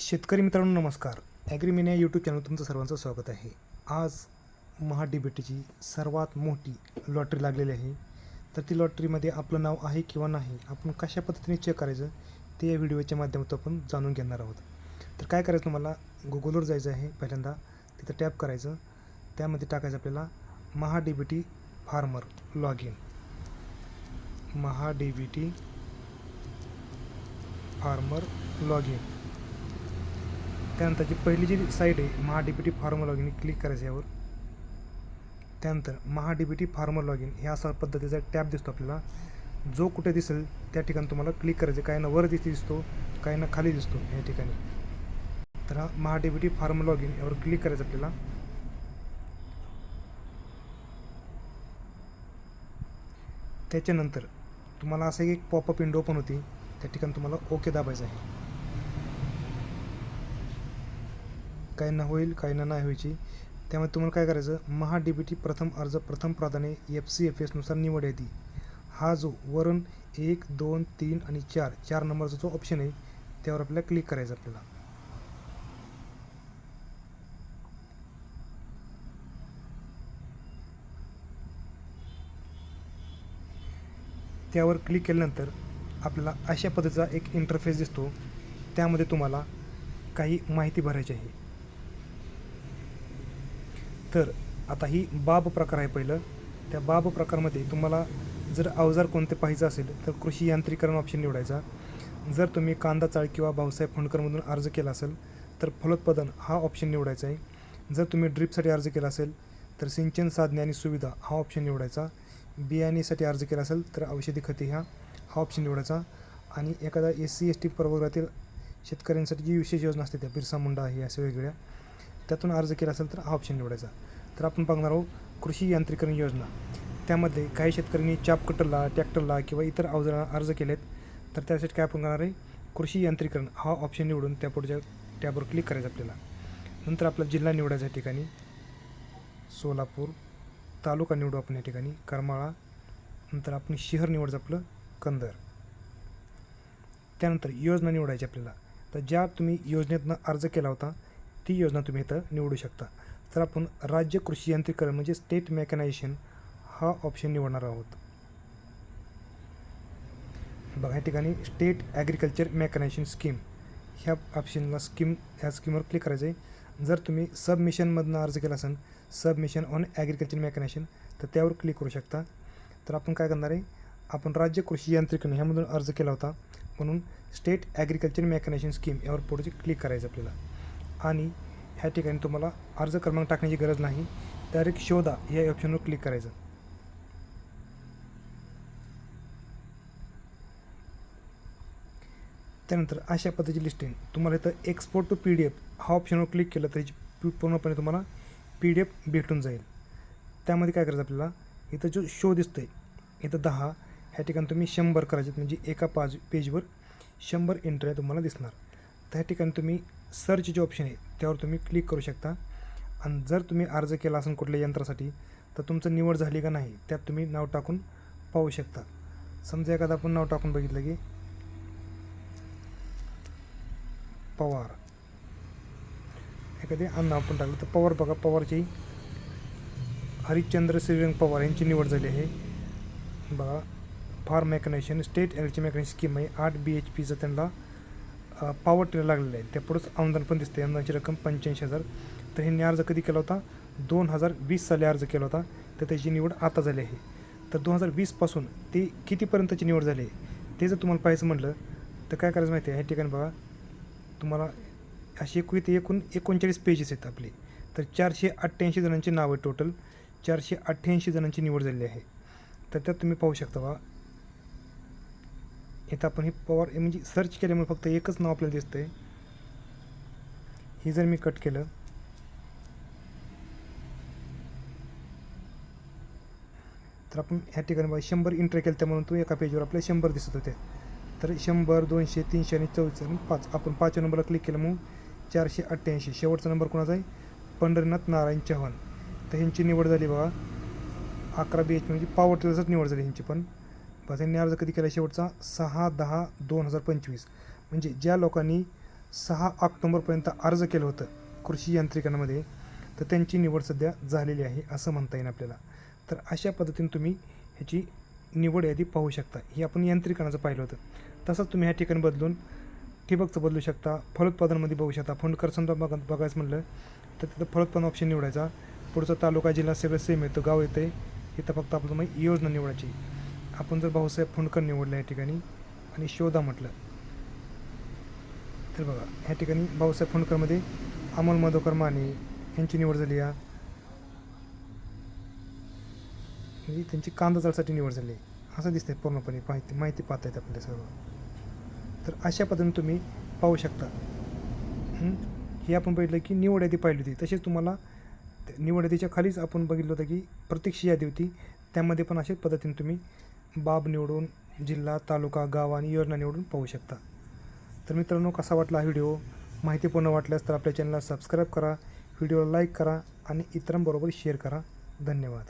शेतकरी मित्रांनो नमस्कार. ॲग्रीमिन या यूट्यूब चॅनल तुमचं सर्वांचं स्वागत आहे. आज महा सर्वात मोठी लॉटरी लागलेली आहे. तर ती लॉटरीमध्ये आपलं नाव आहे किंवा नाही आपण कशा पद्धतीने चेक करायचं ते या व्हिडिओच्या माध्यमातून आपण जाणून घेणार आहोत. तर काय करायचं तुम्हाला गुगलवर जायचं आहे पहिल्यांदा तिथं टॅप करायचं. त्यामध्ये टाकायचं आपल्याला Maha T farmer log in Maha B T farmer log in त्यानंतर जी पहिली जी साईट आहे Maha D B T farmer log in click करायचं यावर. त्यानंतर Maha D B T farmer log in ह्या असा पद्धतीचा टॅब दिसतो आपल्याला. जो कुठे दिसेल त्या ठिकाणी तुम्हाला क्लिक करायचं. काही ना वर तिथे दिसतो काही ना खाली दिसतो या ठिकाणी. तर हा Maha D B T farmer log in यावर क्लिक करायचं आपल्याला. त्याच्यानंतर तुम्हाला असं एक पॉपअप विंडो ओपन होती. त्या ठिकाणी तुम्हाला ओके दाबायचं आहे. काहींना होईल काहींना नाही व्हायची. त्यामुळे तुम्हाला काय करायचं महा डी बी टी प्रथम अर्ज प्रथम प्राधान्य एफ सी एफ एसनुसार निवड येते हा जो वरून एक दोन तीन आणि चार चार नंबरचा जो ऑप्शन आहे त्यावर आपल्याला क्लिक करायचं आपल्याला. त्यावर क्लिक केल्यानंतर आपल्याला अशा पद्धतीचा एक इंटरफेस दिसतो. त्यामध्ये तुम्हाला काही माहिती भरायची आहे. तर आता ही बाब प्रकार आहे पहिलं. त्या बाब प्रकारमध्ये तुम्हाला जर अवजार कोणते पाहिजे असेल तर कृषी यांत्रिकरण ऑप्शन निवडायचा. जर तुम्ही कांदा चाळ किंवा भाऊसाहेब फंडकरमधून अर्ज केला असेल तर फलोत्पादन हा ऑप्शन निवडायचा आहे. जर तुम्ही ड्रीपसाठी अर्ज केला असेल तर सिंचन साधने आणि सुविधा हा ऑप्शन निवडायचा. बियाणेसाठी अर्ज केला असेल तर औषधी खते ह्या हा ऑप्शन निवडायचा. आणि एखादा एस सी एस टी प्रवर्गातील शेतकऱ्यांसाठी जी विशेष योजना असते त्या बिरसा मुंडा आहे अशा वेगवेगळ्या. त्यातून अर्ज केला असेल तर हा ऑप्शन निवडायचा. तर आपण बघणार आहोत कृषी यांत्रिकरण योजना. त्यामध्ये काही शेतकऱ्यांनी चाप कटरला ट्रॅक्टरला किंवा इतर अवजारांना अर्ज केलेत. तर त्यासाठी काय आपण करणार आहे कृषी यांत्रिकरण हा ऑप्शन निवडून त्या पुढच्या टॅबवर क्लिक करायचं आपल्याला. नंतर आपला जिल्हा निवडायचा या ठिकाणी. सोलापूर तालुका निवडू आपण या ठिकाणी. करमाळा. नंतर आपण शहर निवडायचं आपलं कंदर. त्यानंतर योजना निवडायची आपल्याला. तर ज्या तुम्ही योजनेतनं अर्ज केला होता ती योजना तुम्ही इथं निवडू शकता. तर आपण राज्य कृषी यांत्रिकरण म्हणजे स्टेट मेकॅनायझेशन हा ऑप्शन निवडणार आहोत. बघा या ठिकाणी स्टेट ॲग्रिकल्चर मेकॅनायझेशन स्कीम ह्या ऑप्शनला स्कीम ह्या स्कीमवर क्लिक करायचं आहे जर तुम्ही सब मिशनमधनं अर्ज केला असेल sub mission on agriculture mechanisation तर त्यावर क्लिक करू शकता. तर आपण काय करणार आहे? आपण राज्य कृषी यांत्रिकरण ह्यामधून अर्ज केला होता. म्हणून स्टेट ॲग्रिकल्चर मेकॅनायझेशन स्कीम यावर पुढे क्लिक करायचं आपल्याला. आणि ह्या ठिकाणी तुम्हाला अर्ज क्रमांक टाकण्याची गरज नाही. डायरेक्ट शोधा या ऑप्शनवर क्लिक करायचं. त्यानंतर अशा पद्धतीची लिस्टिंग तुम्हाला इथं export to P D F हा ऑप्शनवर क्लिक केलं तर पूर्णपणे तुम्हाला पी डी एफ भेटून जाईल. त्यामध्ये काय करायचं आपल्याला? इथं जो शो दिसतो आहे इथं दहा ह्या ठिकाणी तुम्ही शंभर करायचे म्हणजे एका पाज पेजवर शंभर एंट्र्या तुम्हाला दिसणार. त्या ठिकाणी तुम्ही सर्च जे ऑप्शन आहे. त्यावर तुम्ही क्लिक करू शकता. आणि जर तुम्ही अर्ज केला असेल कुठल्या यंत्रासाठी तर तुमचं निवड झाली का नाही त्यात तुम्ही नाव टाकून पाहू शकता. समजा एखादा आपण नाव टाकून बघितलं की पवार. एखादे अन्न आपण टाकलं तर पवार बघा पवारची हरिश्चंद्र श्रीरंग पवार यांची निवड झाली आहे. बघा फार मेकॅनायझेशन स्टेट एलची मेकॅनायझेशन स्कीम आहे. आठ बी एच पीचं त्यांना पॉवर लागलेले लागलेलं आहे. त्या पुढंच अनुदान पण दिसते अनुदानाची रक्कम पंच्याऐंशी हजार. तर ह्यांनी अर्ज कधी केला होता? दोन हजार वीस साली अर्ज केला होता. तर त्याची निवड आता झाली आहे. तर दोन हजार वीसपासून ते कितीपर्यंतची निवड झाली आहे? ते जर तुम्हाला पाहायचं म्हटलं तर काय करायचं माहिती आहे? ह्या ठिकाणी बघा. तुम्हाला अशी एकू ते एकूण एकोणचाळीस पेजेस आहेत आपले. तर चारशे अठ्ठ्याऐंशी जणांची नावं आहे टोटल चारशे अठ्ठ्याऐंशी जणांची निवड झालेली आहे. तर त्यात तुम्ही पाहू शकता बा इथं आपण ही पॉवर म्हणजे सर्च केल्यामुळे फक्त एकच नाव आपल्याला दिसतं आहे हे जर मी कट केलं. तर आपण ह्या ठिकाणी बघा शंभर इंटर केलं त्या म्हणून तो एका पेजवर आपल्याला शंभर दिसत होते. तर शंभर दोनशे तीनशे आणि चौतीस आणि पाच. आपण पाचव्या नंबरला क्लिक केलं मग चारशे अठ्ठ्याऐंशी. शेवटचा नंबर कोणाचा आहे? पंढरीनाथ नारायण चव्हाण. तर ह्यांची निवड झाली बघा. अकरा बी एच म्हणजे पावर टेलरच निवड झाली ह्यांची पण. बस यांनी अर्ज कधी केला? शेवटचा सहा दहा दोन हजार पंचवीस. म्हणजे ज्या लोकांनी सहा ऑक्टोंबरपर्यंत अर्ज केलं होतं कृषी यांत्रिकांमध्ये तर त्यांची निवड सध्या झालेली आहे असं म्हणता येईल आपल्याला. तर अशा पद्धतीने तुम्ही ह्याची निवड यादी पाहू शकता. ही आपण यांत्रिकांचं पाहिलं होतं. तसंच तुम्ही ह्या ठिकाणी बदलून ठिबकचं बदलू शकता फलोत्पादनमध्ये बघू शकता. फंडकर समजा बघा बघायचं म्हटलं तर तिथं फलोत्पादन ऑप्शन निवडायचा. पुढचा तालुका जिल्हा सगळं सेम येतं गाव येते इथं फक्त आपलं मग योजना निवडायची. आपण जर भाऊसाहेब फुंडकर निवडलं या ठिकाणी आणि शोधा म्हटलं तर बघा ह्या ठिकाणी भाऊसाहेब फुंडकरमध्ये अमोल मधोकर माने यांची निवड झाली या. म्हणजे त्यांची कांदा चालसाठी निवड झाली. असं दिसतंय पूर्णपणे माहिती माहिती पाहतायत आपल्या सर्व. तर अशा पद्धतीने तुम्ही पाहू शकता. हे? आपण बघितलं की निवड यादी पाहिली होती. तसेच तुम्हाला त्या निवड यादीच्या खालीच आपण बघितलं होतं की प्रत्यक्ष यादी होती. त्यामध्ये पण अशाच पद्धतीने तुम्ही बाब निवडून जिल्हा तालुका गाव आणि योजना निवडून पाहू शकता. तर मित्रांनो कसा वाटला हा व्हिडिओ? माहितीपूर्ण वाटल्यास तर आपल्या चॅनलला सबस्क्राईब करा व्हिडिओला लाईक करा आणि इतरांबरोबर शेअर करा. धन्यवाद.